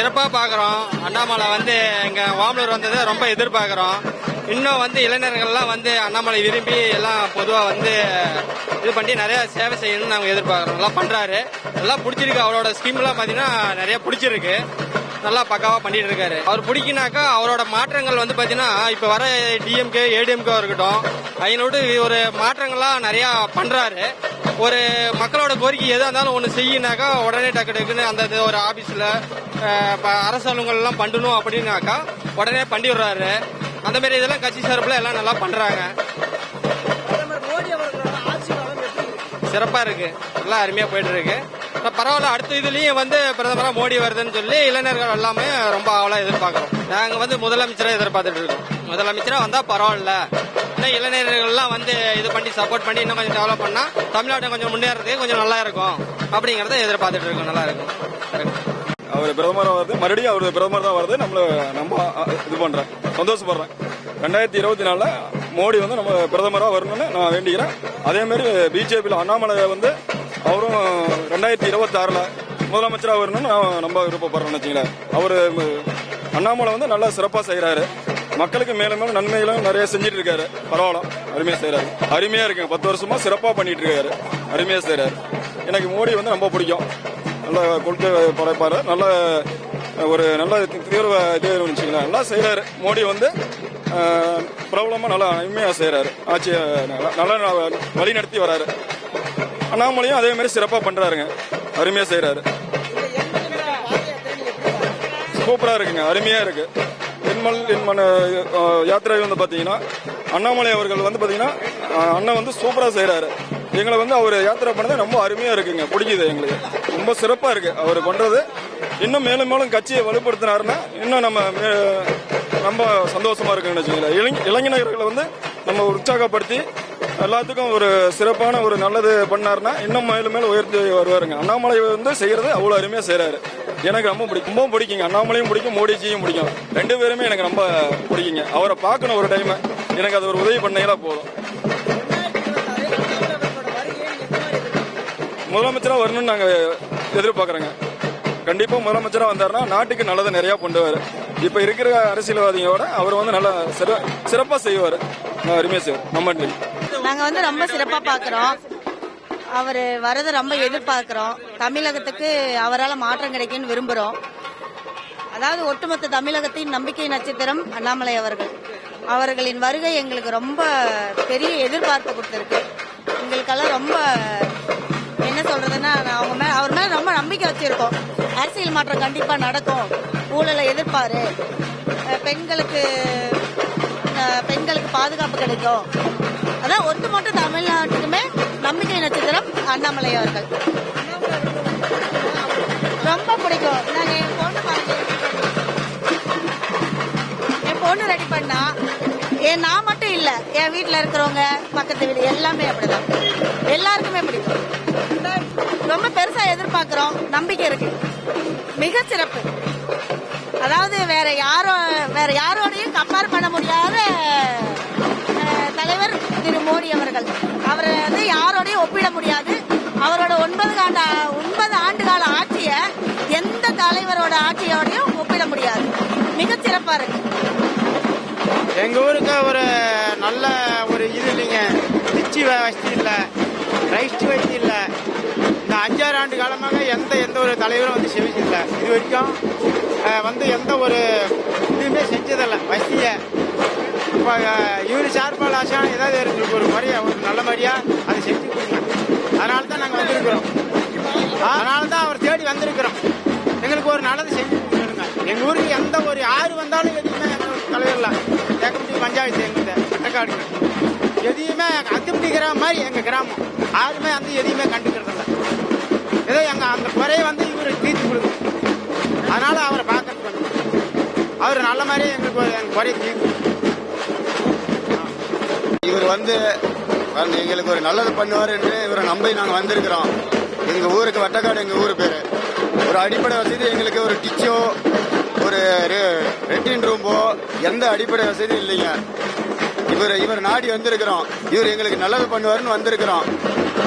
சிறப்பா பாக்குறோம். அண்ணாமலை வந்து எங்க வாமலூர் வந்ததை ரொம்ப எதிர்பார்க்கிறோம். இன்னும் வந்து இளைஞர்கள்லாம் வந்து அண்ணாமலை விரும்பி எல்லாம் பொதுவா வந்து இது பண்ணி நிறைய சேவை செய்யணும்னு நாங்க எதிர்பார்க்கறோம். நல்லா பண்றாரு. எல்லாம் பிடிச்சிருக்கு. அவரோட ஸ்கீம் எல்லாம் பாத்தீங்கன்னா நிறைய பிடிச்சிருக்கு. நல்லா பக்காவா பண்ணிட்டு இருக்காரு. அவர் பிடிக்கினாக்கா அவரோட மாற்றங்கள் வந்து பாத்தீங்கன்னா இப்ப வர டிஎம்கே ஏடிஎம்கே இருக்கட்டும் அதனோடு ஒரு மாற்றங்கள்லாம் நிறைய பண்றாரு. ஒரு மக்களோட கோரிக்கை எதா இருந்தாலும் ஒன்று செய்யினாக்கா உடனே டக்கு டக்குன்னு அந்த இது ஒரு இப்ப அரசு அலுவலகங்கள் எல்லாம் பண்ணணும் அப்படின்னாக்கா உடனே பண்ணி விடுறாரு அந்த மாதிரி இதெல்லாம் கட்சி சார்பில் எல்லாம் நல்லா பண்றாங்க. பிரதமர் மோடி அவர்களோட ஆட்சி காலம் எப்படி இருக்கு? சிறப்பா இருக்கு. எல்லாம் அருமையா போயிட்டு இருக்கு. பரவாயில்ல அடுத்த இதுலயும் வந்து பிரதமரா மோடி வருதுன்னு சொல்லி இளைஞர்கள் எல்லாமே ரொம்ப ஆவலா எதிர்பார்க்கிறோம். நாங்க வந்து முதலமைச்சரை எதிர்பார்த்துட்டு இருக்கோம். முதலமைச்சரா வந்தா பரவாயில்ல. இன்னும் இளைஞர்கள் எல்லாம் வந்து இது பண்ணி சப்போர்ட் பண்ணி இன்னும் கொஞ்சம் டெவலப் பண்ணா தமிழ்நாட்டை கொஞ்சம் முன்னேறதுக்கு கொஞ்சம் நல்லா இருக்கும். அப்படிங்கறத எதிர்பார்த்துட்டு இருக்கோம். நல்லா இருக்கும். அவர் பிரதமராக வருது. மறுபடியும் அவர் பிரதமர் தான் வருது. நம்மள நம்ம இது பண்றேன். சந்தோஷப்படுறேன். ரெண்டாயிரத்தி இருபத்தி நாலுல மோடி வந்து நம்ம பிரதமராக வரணும்னு நான் வேண்டிக்கிறேன். அதே மாதிரி பிஜேபியில் அண்ணாமலை வந்து அவரும் ரெண்டாயிரத்தி இருபத்தி ஆறுல முதலமைச்சராக வரணும்னு நான் நம்ம விருப்பப்படுறேன்னு வச்சுங்களேன் அவர் அண்ணாமலை வந்து நல்லா சிறப்பாக செய்கிறாரு மக்களுக்கு மேலும் மேலும் நன்மைகளும் நிறைய செஞ்சுட்டு இருக்காரு. பரவாயில்ல அருமையா செய்யறாரு அருமையா இருக்குங்க. பத்து வருஷமா சிறப்பா பண்ணிட்டு இருக்காரு. அருமையா செய்யறாரு எனக்கு மோடி வந்து ரொம்ப பிடிக்கும். நல்ல கொள்கை படைப்பாரு. நல்ல ஒரு நல்ல தீர்வு இது வச்சுக்கலாம் நல்லா செய்யறாரு மோடி வந்து பிரபலமாக பிரபலமா நல்லா அருமையா செய்யறாரு ஆட்சியை நல்லா- நல்லா வழி நடத்தி வராரு. அண்ணாமலையும் அதே மாதிரி சிறப்பா பண்றாருங்க. அருமையா செய்யறாரு சூப்பரா இருக்குங்க அருமையா இருக்கு. எண்மல் எண்மன யாத்திரை வந்து பாத்தீங்கன்னா அண்ணாமலை அவர்கள் வந்து பாத்தீங்கன்னா அண்ணன் வந்து சூப்பரா செய்யறாரு எங்களை வந்து அவர் யாத்திரை பண்ணது ரொம்ப அருமையா இருக்குங்க பிடிக்குது எங்களுக்கு. ரொம்ப சிறப்பா இருக்கு அவர் பண்றது. இன்னும் மேலும் மேலும் கட்சியை வலுப்படுத்தினாருன்னா இன்னும் நம்ம மே- ரொம்ப சந்தோஷமா இருக்குன்னு வச்சுக்கல இளைஞ இளைஞர்களை வந்து நம்ம உற்சாகப்படுத்தி எல்லாத்துக்கும் ஒரு சிறப்பான ஒரு நல்லது பண்ணாருன்னா இன்னும் மேலும் மேலும் உயர்த்தி வருவாருங்க. அண்ணாமலை வந்து செய்யறது அவ்வளவு அருமையா செய்யறாரு எனக்கு ரொம்ப பிடிக்கும். ரொம்ப பிடிக்குங்க. அண்ணாமலையும் பிடிக்கும் மோடிஜியும் பிடிக்கும். ரெண்டு பேருமே எனக்கு ரொம்ப பிடிக்குங்க. அவரை பார்க்கணும் ஒரு டைம் எனக்கு அது ஒரு உதவி பண்ணீங்களா போதும். முதலமைச்சராக முதலமைச்சரா வரணும்னு நாங்க எதிர்பார்க்கறோங்க. கண்டிப்பா முதலமைச்சரா வந்தாருன்னா நாட்டுக்கு நல்லதை நிறைய பண்ணுவாரு. இப்ப இருக்கிற அரசியல்வாதியோட அவர் வந்து நல்லா சிற- சிறப்பா செய்வாரு. நான் அருமையா செய்வார். நம்ம நாங்க வந்து ரொம்ப சிறப்பா பாக்குறோம். அவர் வரதை ரொம்ப எதிர்பார்க்கிறோம். தமிழகத்துக்கு அவரால் மாற்றம் கிடைக்கும்னு விரும்புகிறோம் அதாவது ஒட்டுமொத்த தமிழகத்தின் நம்பிக்கை நட்சத்திரம் அண்ணாமலை அவர்கள். அவர்களின் வருகை எங்களுக்கு ரொம்ப பெரிய எதிர்பார்ப்பு கொடுத்துருக்கு. எங்களுக்கெல்லாம் ரொம்ப என்ன சொல்றதுன்னா அவங்க மேல அவர் மேல ரொம்ப நம்பிக்கை வச்சிருக்கோம். அரசியல் மாற்றம் கண்டிப்பா நடக்கும். ஊழலை எதிர்ப்பாரு. பெண்களுக்கு பெண்களுக்கு பாதுகாப்பு கிடைக்கும். அதான் ஒட்டுமொத்த தமிழ்நாட்டுக்குமே நம்பிக்கை நட்சத்திரம் அண்ணாமலை அவர்கள். ரொம்ப பிடிக்கும். நாங்க என் பொண்ணு பாருங்க. என் பொண்ணு ரெடி பண்ணா. என் நான் மட்டும் இல்ல என் வீட்டுல இருக்கிறவங்க பக்கத்து வீடு எல்லாமே அப்படிதான். எல்லாருக்குமே பிடிக்கும். ரொம்ப பெருசா எதிர்பார்க்கிறோம். நம்பிக்கை இருக்கு. மிக சிறப்பு அவர்கள். அவரை வந்து யாரோடையும் ஒப்பிட முடியாது. அவரோட ஒன்பது ஆண்டு ஒன்பது ஆண்டு கால ஆட்சியை எந்த தலைவரோட ஆட்சியோடையும் ஒப்பிட முடியாது. மிக சிறப்பா இருக்கு. எங்க ஊருக்கு ஒரு நல்ல ஒரு இது இல்லைங்க. டிச்சி வசதி இல்லை. ரைஸ்ட் வசதி இல்லை. இந்த அஞ்சாறு ஆண்டு காலமாக எந்த எந்த ஒரு தலைவரும் வந்து செவிச்சதில்லை இது வரைக்கும் வந்து எந்த ஒரு இதுவுமே செஞ்சதில்லை. வசதியை இப்போ இவர் சார்பால் ஆசா ஏதாவது எங்களுக்கு ஒரு முறையா ஒரு நல்ல மாதிரியா அதை செஞ்சு கொடுங்க. அதனால தான் நாங்கள் வந்திருக்கிறோம். அதனால தான் அவர் தேடி வந்திருக்கிறோம். எங்களுக்கு ஒரு நல்லது செஞ்சு கொடுங்க. எங்கள் ஊருக்கு எந்த ஒரு யார் வந்தாலும் எதுவுமே எங்கள் தலைவரில் தேக்கம்பட்டி பஞ்சாயத்து எங்களுக்கு வெட்டக்காடுங்க எதையுமே அத்துப்பிடிக்கிற மாதிரி எங்கள் கிராமம். யாருமே வந்து எதையுமே கண்டுக்கிறதில்ல. ஏதோ எங்கள் அந்த குறையை வந்து இவர் தீர்த்து கொடுங்க அதனால் அவரை பார்க்கறது அவர் நல்ல மாதிரியே எங்களுக்கு ஒரு எங்கள் குறையை தீர்த்து இவர் வந்து எங்களுக்கு ஒரு நல்லது பண்ணுவார் என்று இவரை நம்பி நாங்கள் வந்திருக்கிறோம். எங்க ஊருக்கு வட்டக்காடு எங்க ஊர் பேரு. ஒரு அடிப்படை வசதி எங்களுக்கு ஒரு டிச்சோ ஒரு ரெட்டின் ரூமோ எந்த அடிப்படை வசதி இல்லைங்க. இவர் இவர் நாடி வந்திருக்கிறோம். இவர் எங்களுக்கு நல்லது பண்ணுவாருன்னு வந்திருக்கிறோம்.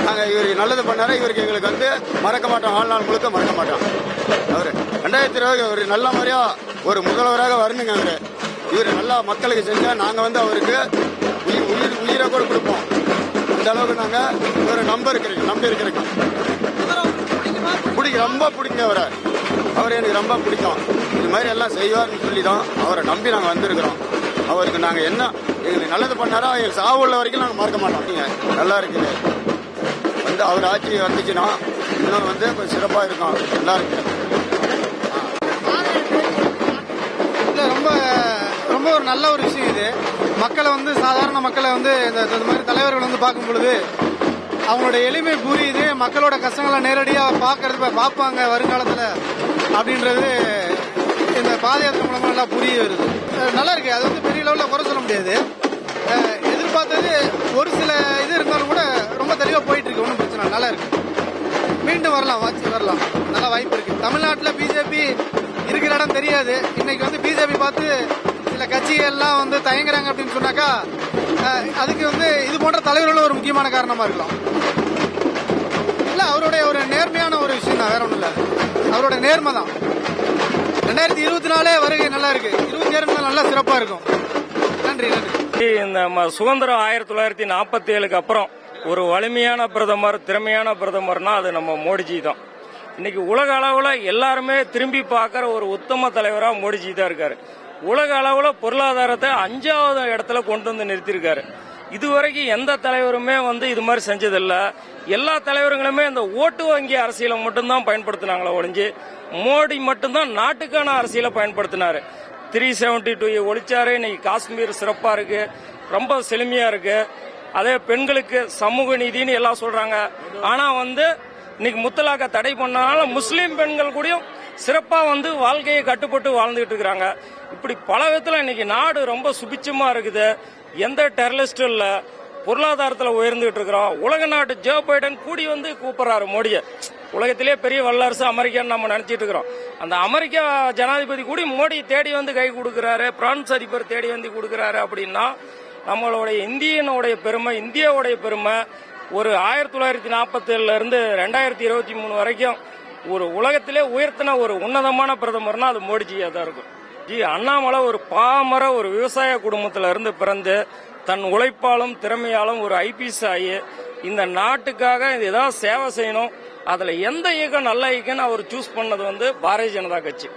நாங்க இவர் நல்லது பண்ணாரு இவருக்கு எங்களுக்கு வந்து மறக்க மாட்டோம். வாழ்நாள் முழுக்க மறக்க மாட்டோம். அவரு ரெண்டாயிரத்தி இருபது ஒரு நல்ல முறையா ஒரு முதல்வராக வரணுங்க அவரு இவர் நல்லா மக்களுக்கு செஞ்சா நாங்க வந்து அவருக்கு உயிர் உயிர் உயிரை கூட கொடுப்போம். இந்த அளவுக்கு நாங்க ஒரு நம்ப இருக்கிறீங்க நம்பி இருக்கிறீங்க. பிடிக்கும் ரொம்ப பிடிக்கும் அவரை. அவர் எனக்கு ரொம்ப பிடிக்கும். இது மாதிரி எல்லாம் செய்வார்னு சொல்லி தான் அவரை நம்பி நாங்கள் வந்திருக்கிறோம். அவருக்கு நாங்கள் என்ன எங்களுக்கு நல்லது பண்ணாரோ? எங்களுக்கு சாவு உள்ள வரைக்கும் நாங்கள் மறக்க மாட்டோம். நீங்கள் நல்லா இருக்குது வந்து அவர் ஆட்சி வந்துச்சுன்னா இன்னும் வந்து கொஞ்சம் சிறப்பாக இருக்கும். நல்லா இருக்குது இல்ல ரொம்ப ரொம்ப ஒரு நல்ல ஒரு விஷயம் இது. மக்களை வந்து சாதாரண மக்களை வந்து இந்த மாதிரி தலைவர்கள் வந்து பார்க்கும் பொழுது அவங்களோட எளிமை புரியுது மக்களோட கஷ்டங்களை நேரடியாக பார்க்கறது பார்ப்பாங்க வருங்காலத்தில் அப்படின்றது இந்த பாத யாத்திரை மூலமாக நல்லா புரிய வருது. நல்லா இருக்கு. அது வந்து பெரிய லெவலில் குறை சொல்ல முடியாது. எதிர்பார்த்தது ஒரு சில இது இருந்தாலும் கூட ரொம்ப தெளிவாக போயிட்டு இருக்கு. ஒன்றும் பிரச்சனை நல்லா இருக்கு. மீண்டும் வரலாம். வாட்சி வரலாம். நல்லா வாய்ப்பு இருக்கு. தமிழ்நாட்டில் பிஜேபி இருக்கிற இடம் தெரியாது. இன்னைக்கு வந்து பிஜேபி பார்த்து சில கட்சிகள் எல்லாம் வந்து தயங்குறாங்க அப்படின்னு சொன்னாக்கா அதுக்கு வந்து இது போன்ற தலைவர்களும் ஒரு முக்கியமான காரணமா இருக்கலாம். இல்ல அவருடைய ஒரு நேர்மையான ஒரு விஷயம் தான் வேற ஒண்ணும் இல்ல. அவரோட நேர்மை தான். ரெண்டாயிரத்தி இருபத்தி நாலே வருகை நல்லா இருக்கு. இருபத்தி ஏழு நல்லா சிறப்பா இருக்கும். நன்றி நன்றி. இந்த ம- சுதந்திரம் ஆயிரத்தி தொள்ளாயிரத்தி நாற்பத்தி ஏழுக்கு அப்புறம் ஒரு வலிமையான பிரதமர் திறமையான பிரதமர்னா அது நம்ம மோடிஜி தான். இன்னைக்கு உலக அளவுல எல்லாருமே திரும்பி பார்க்கிற ஒரு உத்தம தலைவரா மோடிஜி தான் இருக்காரு. உலக அளவுல பொருளாதாரத்தை அஞ்சாவது இடத்துல கொண்டு வந்து நிறுத்தியிருக்காரு. இதுவரைக்கும் எந்த தலைவருமே வந்து இது மாதிரி செஞ்சதில்லை. எல்லா தலைவர்களுமே இந்த ஓட்டு வங்கி அரசியலை மட்டும்தான் பயன்படுத்தினாங்களே ஒழிஞ்சு மோடி மட்டும்தான் நாட்டுக்கான அரசியலை பயன்படுத்தினாரு. த்ரீ செவன்டி டூ ஒழிச்சாரு இன்னைக்கு காஷ்மீர் சிறப்பா இருக்கு ரொம்ப செழுமையா இருக்கு. அதே பெண்களுக்கு சமூக நீதினு எல்லாம் சொல்றாங்க. ஆனா வந்து இன்னைக்கு முத்தலாக்க தடை பண்ணனால முஸ்லீம் பெண்கள் கூடயும் சிறப்பா வந்து வாழ்க்கையை கட்டுப்பட்டு வாழ்ந்துகிட்டு இருக்கிறாங்க. இப்படி பல விதத்துல இன்னைக்கு நாடு ரொம்ப சுபிச்சமா இருக்குது. எந்த டெரலிஸ்டும் இல்ல. பொருளாதாரத்துல உயர்ந்துகிட்டு இருக்கிறோம். உலக நாட்டு ஜோ பைடன் கூடி வந்து கூப்பிடுறாரு மோடியை. உலகத்திலே பெரிய வல்லரசு அமெரிக்கான்னு நம்ம நினைச்சிட்டு இருக்கிறோம். அந்த அமெரிக்கா ஜனாதிபதி கூடி மோடி தேடி வந்து கை கொடுக்குறாரு. பிரான்ஸ் அதிபர் தேடி வந்து கொடுக்குறாரு அப்படின்னா நம்மளுடைய இந்தியனுடைய பெருமை இந்தியாவுடைய பெருமை ஒரு ஆயிரத்தி தொள்ளாயிரத்தி நாற்பத்தி ஏழுல இருந்து ரெண்டாயிரத்தி இருபத்தி மூணு வரைக்கும் ஒரு உலகத்திலே உயர்த்தின ஒரு உன்னதமான பிரதமர்னா அது மோடிஜியா தான் இருக்கும். ஜி அண்ணாமலை ஒரு பாமர ஒரு விவசாய குடும்பத்தில இருந்து பிறந்து தன் உழைப்பாலும் திறமையாலும் ஒரு ஐபிஎஸ் ஆகி இந்த நாட்டுக்காக ஏதாவது சேவை செய்யணும் அதுல எந்த இயக்கம் நல்ல இயக்கம்னு அவர் சூஸ் பண்ணது வந்து பாரதிய ஜனதா கட்சி.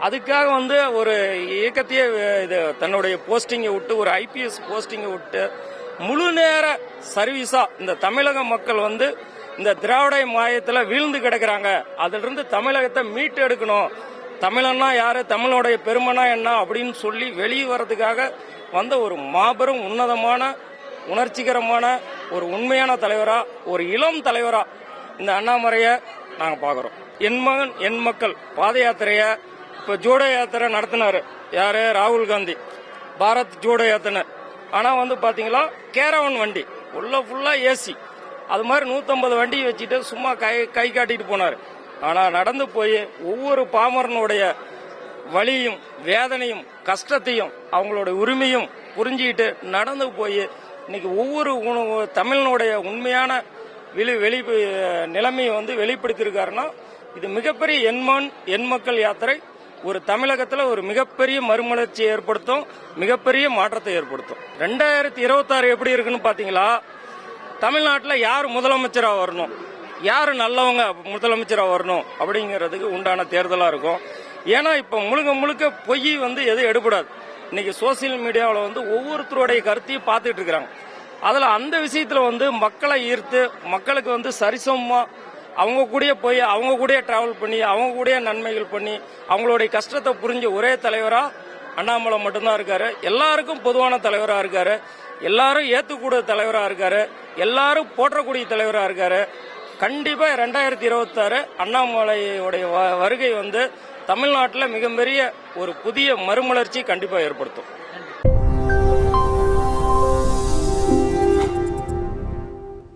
அதுக்காக வந்து ஒரு இயக்கத்தையே இது தன்னுடைய போஸ்டிங்கை விட்டு ஒரு ஐபிஎஸ் போஸ்டிங்கை விட்டு முழு நேர சர்வீஸா இந்த தமிழக மக்கள் வந்து இந்த திராவிட மாயத்துல வீழ்ந்து கிடக்கிறாங்க. அதிலிருந்து தமிழகத்தை மீட்டு எடுக்கணும். தமிழன்னா யாரு? தமிழோடைய பெருமைனா என்ன? அப்படின்னு சொல்லி வெளியே வர்றதுக்காக வந்த ஒரு மாபெரும் உன்னதமான உணர்ச்சிகரமான ஒரு உண்மையான தலைவரா ஒரு இளம் தலைவரா இந்த அண்ணாமலைய நாங்க பாக்குறோம். என் மகன் என் மக்கள் பாத யாத்திரைய இப்ப ஜோடோ யாத்திரை நடத்தினாரு. யாரு? ராகுல் காந்தி. பாரத் ஜோடோ யாத்திரை. ஆனா வந்து பாத்தீங்களா? கேரவன் வண்டி. உள்ள ஃபுல்லா ஏசி அது மாதிரி 150 வண்டியை வச்சுட்டு சும்மா கை கை காட்டிட்டு போனார். ஆனா நடந்து போய் ஒவ்வொரு பாமரனுடைய வலியும் வேதனையும் கஷ்டத்தையும் அவங்களோட உரிமையும் புரிஞ்சுக்கிட்டு நடந்து போய் இன்னைக்கு ஒவ்வொரு உணவு- தமிழனுடைய உண்மையான வெளி வெளி நிலைமையை வந்து வெளிப்படுத்தியிருக்காருன்னா இது மிகப்பெரிய எண்மான் எண் மக்கள் யாத்திரை ஒரு தமிழகத்தில் ஒரு மிகப்பெரிய மறுமலர்ச்சியை ஏற்படுத்தும் மிகப்பெரிய மாற்றத்தை ஏற்படுத்தும். ரெண்டாயிரத்தி இருபத்தாறு எப்படி இருக்குன்னு பாத்தீங்களா? தமிழ்நாட்டில் யார் முதலமைச்சராக வரணும்? யார் நல்லவங்க முதலமைச்சராக வரணும்? அப்படிங்கிறதுக்கு உண்டான தேர்தலாக இருக்கும். ஏன்னா இப்போ முழுக்க முழுக்க பொய் வந்து எதுவும் எடுபடாது. இன்னைக்கு சோசியல் மீடியாவில் வந்து ஒவ்வொருத்தருடைய கருத்தையும் பார்த்துட்டு இருக்கிறாங்க. அதில் அந்த விஷயத்தில் வந்து மக்களை ஈர்த்து மக்களுக்கு வந்து சரிசமமாக அவங்க கூடயே போய் அவங்க கூடயே டிராவல் பண்ணி அவங்க கூடயே நன்மைகள் பண்ணி அவங்களுடைய கஷ்டத்தை புரிஞ்ச ஒரே தலைவராக அண்ணாமலை மட்டும்தான் இருக்காரு. எல்லாருக்கும் பொதுவான தலைவராக இருக்காரு. எல்லாரும் ஏற்றுக்கூட தலைவராக இருக்காரு. எல்லாரும் போற்றக்கூடிய தலைவராக இருக்காரு. கண்டிப்பா ரெண்டாயிரத்தி இருபத்தாறு அண்ணாமலையுடைய வ- வருகை வந்து தமிழ்நாட்டில் மிகப்பெரிய ஒரு புதிய மறுமலர்ச்சி கண்டிப்பா ஏற்படுத்தும்.